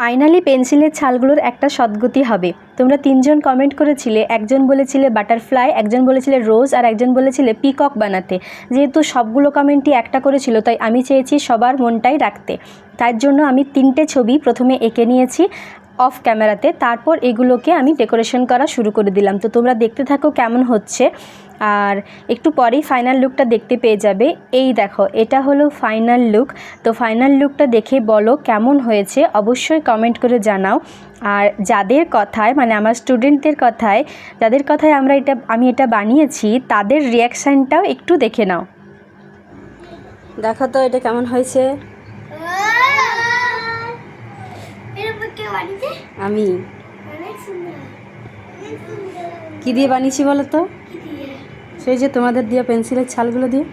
Finally পেন্সিলের ছালগুলোর একটা সদ্গতি হবে। তোমরা তিনজন কমেন্ট করেছিলে, একজন বলেছিলে বাটারফ্লাই একজন বলেছিলে রোজ আর একজন বলেছিলে পিকক বানাতে। যেহেতু সবগুলো কমেন্টই একটা করেছিল, তাই আমি চেয়েছি সবার মনটাই রাখতে। তার জন্য আমি তিনটে ছবি প্রথমে এঁকে নিয়েছি অফ ক্যামেরাতে তারপর এগুলোকে আমি ডেকোরেশন করা শুরু করে দিলাম। তো তোমরা দেখতে থাকো কেমন হচ্ছে। আর একটু পরেই ফাইনাল লুকটা দেখতে পেয়ে যাবে। এই দেখো এটা হলো ফাইনাল লুক তো ফাইনাল লুকটা দেখে বলো কেমন হয়েছে অবশ্যই কমেন্ট করে জানাও। আর যাদের কথায় মানে আমার স্টুডেন্টদের কথায় যাদের কথায় আমরা এটা আমি এটা বানিয়েছি তাদের রিয়াকশানটাও একটু দেখে নাও। দেখো তো এটা কেমন হয়েছে। এরপর কে বাড়িতে আমি। কি দিয়ে বানিয়েছি বলো তো? সেই যে তোমাদের দিয়ে পেন্সিলের ছালগুলো দিয়ে।